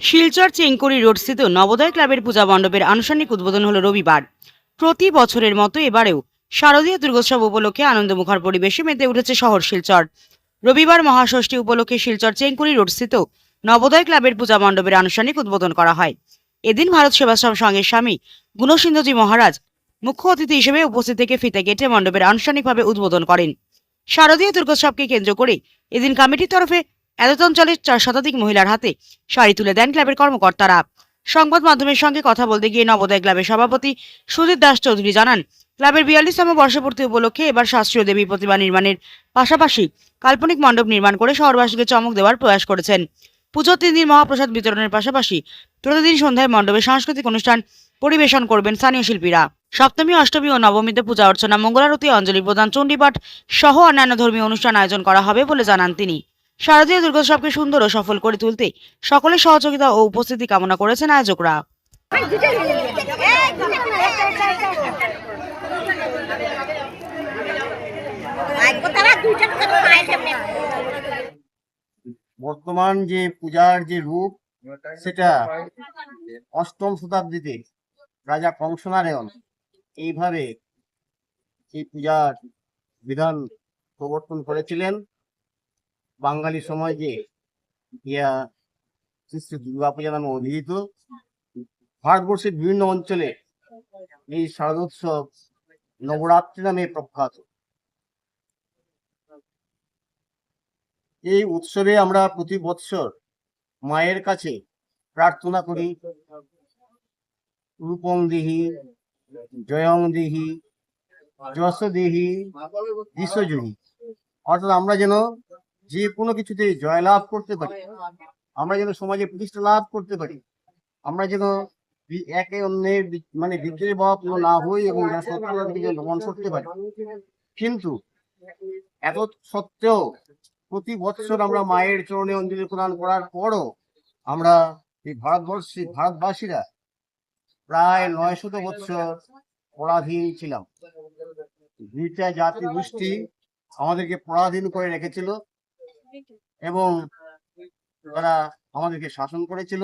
শিলচর চেঙ্কুরি রোডস্থিত নবোদয় ক্লাবের পূজা মণ্ডপের আনুষ্ঠানিক উদ্বোধন হলো রবিবার। প্রতি বছরের মতো এবারেও শারদীয় দুর্গোৎসব উপলক্ষে আনন্দমুখর পরিবেশে মেতে উঠেছে শহর শিলচর। রবিবার মহাষষ্ঠী উপলক্ষে শিলচর চেঙ্কুরি রোডস্থিত নবোদয় ক্লাবের পূজা মণ্ডপের আনুষ্ঠানিক উদ্বোধন করা হয়। এদিন ভারত সেবাশ্রম সংঘের স্বামী গুণসিন্ধুজি মহারাজ মুখ্য অতিথি হিসেবে উপস্থিত থেকে ফিতে কেটে মণ্ডপের আনুষ্ঠানিকভাবে উদ্বোধন করেন। শারদীয় দুর্গোৎসবকে কেন্দ্র করে এদিন কমিটির তরফে এতদ অঞ্চলের চার শতাধিক মহিলার হাতে শাড়ি তুলে দেন ক্লাবের কর্মকর্তারা। সংবাদ মাধ্যমের সঙ্গে কথা বলতে গিয়ে নবোদয় ক্লাবের সভাপতি সুজিত দাস চৌধুরী জানান, ক্লাবের বিয়াল্লিশতম বর্ষপূর্তি উপলক্ষে এবার শাস্ত্রীয় দেবী প্রতিমা নির্মাণের পাশাপাশি কাল্পনিক মণ্ডপ নির্মাণ করে শহরবাসীকে চমক দেওয়ার প্রয়াস করেছেন। পুজোর তিন দিন মহাপ্রসাদ বিতরণের পাশাপাশি প্রতিদিন সন্ধ্যায় মণ্ডপে সাংস্কৃতিক অনুষ্ঠান পরিবেশন করবেন স্থানীয় শিল্পীরা। সপ্তমী, অষ্টমী ও নবমীতে পূজা অর্চনা, মঙ্গলারতি, অঞ্জলি প্রদান, চণ্ডীপাঠ সহ অন্যান্য ধর্মীয় অনুষ্ঠান আয়োজন করা হবে বলে জানান তিনি। শারদীয় দুর্গোৎসবকে সুন্দর ও সফল করে তুলতে সকলের সহযোগিতা ও উপস্থিতি কামনা করেছেন আয়োজকরা। বর্তমান যে পূজার যে রূপ, সেটা অষ্টম শতাব্দীতে রাজা কংসনারায়ণ এইভাবে এই পূজার বিধান প্রবর্তন করেছিলেন। বাঙালি সমাজে ইয়া শ্রী শ্রী দুর্গা পূজা নামে অভিহিত। ভারতবর্ষের বিভিন্ন অঞ্চলে এই শারদোৎসব নবরাত্রি নামে প্রখ্যাত। এই উৎসবে আমরা প্রতি বৎসর মায়ের কাছে প্রার্থনা করি। রূপং দিহি, জয়ং দিহি, যশ দিহি বিশ্বজয়ী অর্থাৎ আমরা যেন যে কোনো কিছুতে জয়লাভ করতে পারি। আমরা যেন সমাজে প্রতিষ্ঠা লাভ করতে পারি। আমরা যেন একে অন্যের মানে বিদ্রোহী ভাব না হই এবং দমন করতে পারি। কিন্তু এত সত্ত্বেও প্রতি বছর আমরা মায়ের চরণে অঞ্জলি প্রদান করার পরও আমরা এই ভারতবর্ষী ভারতবাসীরা প্রায় নয় শত বছর পরাধীন ছিলাম। দুইটা জাতি গোষ্ঠী আমাদেরকে পরাধীন করে রেখেছিল। এবং তারা আমাদেরকে শাসন করেছিল,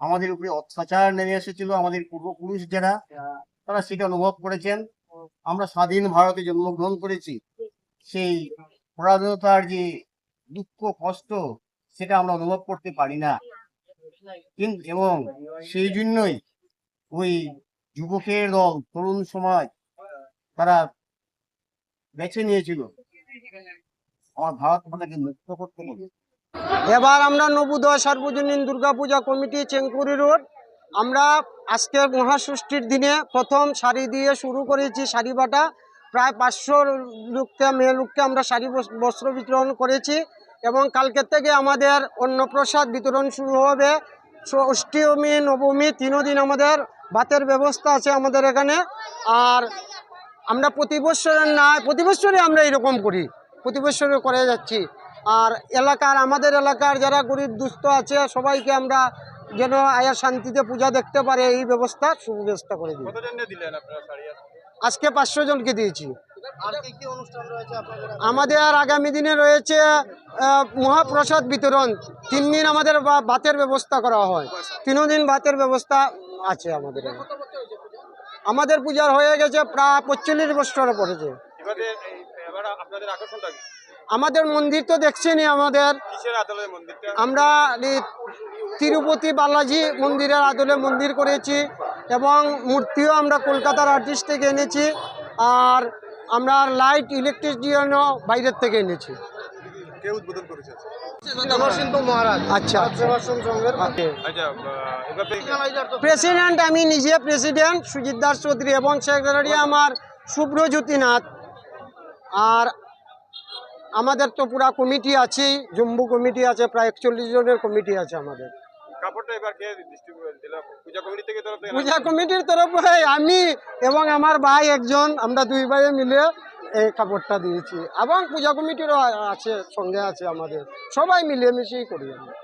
আমাদের উপরে অত্যাচার নেমে এসেছিল, আমাদের পূর্বপুরুষ যারা, তারা সেটা অনুভব করেছেন। আমরা স্বাধীন ভারতে জন্মগ্রহণ করেছি। সেই পরাধীনতার যে দুঃখ, কষ্ট, সেটা আমরা অনুভব করতে পারি না। কিন্তু এবং সেই জন্যই ওই যুবকের দল, তরুণ সমাজ, তারা বেছে নিয়েছিল। আমার ভারত মুক্ত করতে হবে এবার আমরা নবোদয় সার্বজনীন দুর্গাপূজা কমিটি, চেঙ্কুরি রোড। আমরা আজকে মহাষষ্ঠীর দিনে প্রথম শাড়ি দিয়ে শুরু করেছি শাড়ি বাটা। প্রায় পাঁচশো লোককে, মেয়ে লোককে আমরা শাড়ি বস- বস্ত্র বিতরণ করেছি এবং কালকের থেকে আমাদের অন্নপ্রসাদ বিতরণ শুরু হবে। অষ্টমী নবমী তিনও দিন আমাদের ভাতের ব্যবস্থা আছে আমাদের এখানে। আর আমরা প্রতি বছরের না প্রতি বছরে আমরা এরকম করি। প্রতি বছরে করে যাচ্ছি। আর এলাকার আমাদের এলাকার যারা গরিব দুস্থ আছে সবাইকে আমরা যেন আয়া শান্তিতে পূজা দেখতে পারে এই ব্যবস্থা সুব্যবস্থা করে দিই। আজকে পাঁচশো জনকে দিয়েছি। আর কি কি অনুষ্ঠান রয়েছে আপনাদের আমাদের আগামী দিনে রয়েছে মহাপ্রসাদ বিতরণ। তিন দিন আমাদের বা- ভাতের ব্যবস্থা করা হয়। তিনও দিন ভাতের ব্যবস্থা আছে আমাদের আমাদের পূজার হয়ে গেছে প্রায় পঁয়তাল্লিশ বছর পড়েছে। আমাদের মন্দির তো দেখছেনই আমাদের। কিসের আদলে মন্দিরটা? আমরা তিরুপতি বালাজি মন্দিরের আদলে মন্দির করেছি এবং মূর্তিও আমরা কলকাতার আর্টিস্ট থেকে এনেছি আর আমরা লাইট ইলেকট্রিসিটিয়ানও বাইরের থেকে এনেছি। কে উদ্বোধন করেছে আচ্ছা। আচ্ছা। প্রেসিডেন্ট আমি নিজে প্রেসিডেন্ট সুজিত দাস চৌধুরী এবং সেক্রেটারি আমার শুভ্রজ্যোতিনাথ আর আমাদের তো পুরা কমিটি আছেই জম্বু কমিটি আছে প্রায় একচল্লিশ জনের কমিটি আছে আমাদের। পূজা কমিটির তরফে আমি এবং আমার ভাই একজন আমরা দুই ভাই মিলে এই কাপড়টা দিয়েছি। এবং পূজা কমিটিরও আছে সঙ্গে আছে আমাদের। সবাই মিলেমিশেই করি আমরা।